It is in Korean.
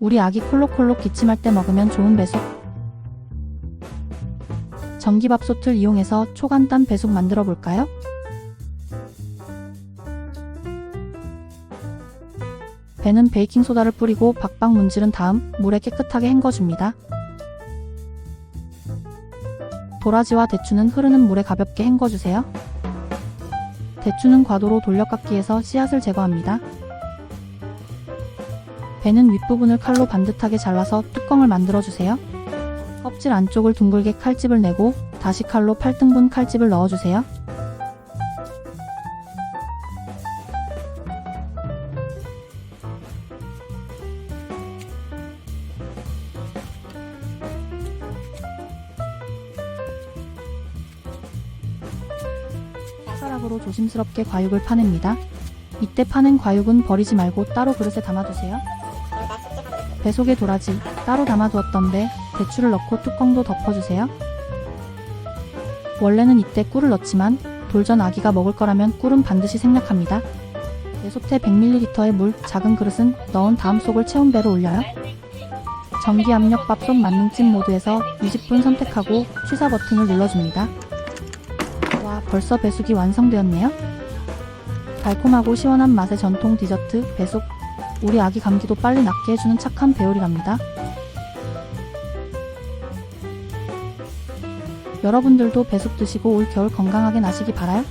우리 아기 콜록콜록 기침할 때 먹으면 좋은 배속. 전기밥솥을 이용해서 초간단 배속 만들어 볼까요? 배는 베이킹소다를 뿌리고 박박 문지른 다음 물에 깨끗하게 헹궈줍니다. 도라지와 대추는 흐르는 물에 가볍게 헹궈주세요. 대추는 과도로 돌려깎기해서 씨앗을 제거합니다. 배는 윗부분을 칼로 반듯하게 잘라서 뚜껑을 만들어주세요. 껍질 안쪽을 둥글게 칼집을 내고 다시 칼로 8등분 칼집을 넣어주세요. 숟가락으로 조심스럽게 과육을 파냅니다. 이때 파낸 과육은 버리지 말고 따로 그릇에 담아두세요. 배 속에 도라지, 따로 담아두었던 배, 대추를 넣고 뚜껑도 덮어주세요. 원래는 이때 꿀을 넣지만 돌전 아기가 먹을 거라면 꿀은 반드시 생략합니다. 내솥에 100ml의 물, 작은 그릇은 넣은 다음 속을 채운 배로 올려요. 전기 압력 밥솥 만능찜 모드에서 20분 선택하고 취사 버튼을 눌러줍니다. 와, 벌써 배숙이 완성되었네요. 달콤하고 시원한 맛의 전통 디저트 배숙. 우리 아기 감기도 빨리 낫게 해주는 착한 배우리랍니다. 여러분들도 배숙 드시고 올 겨울 건강하게 나시기 바라요.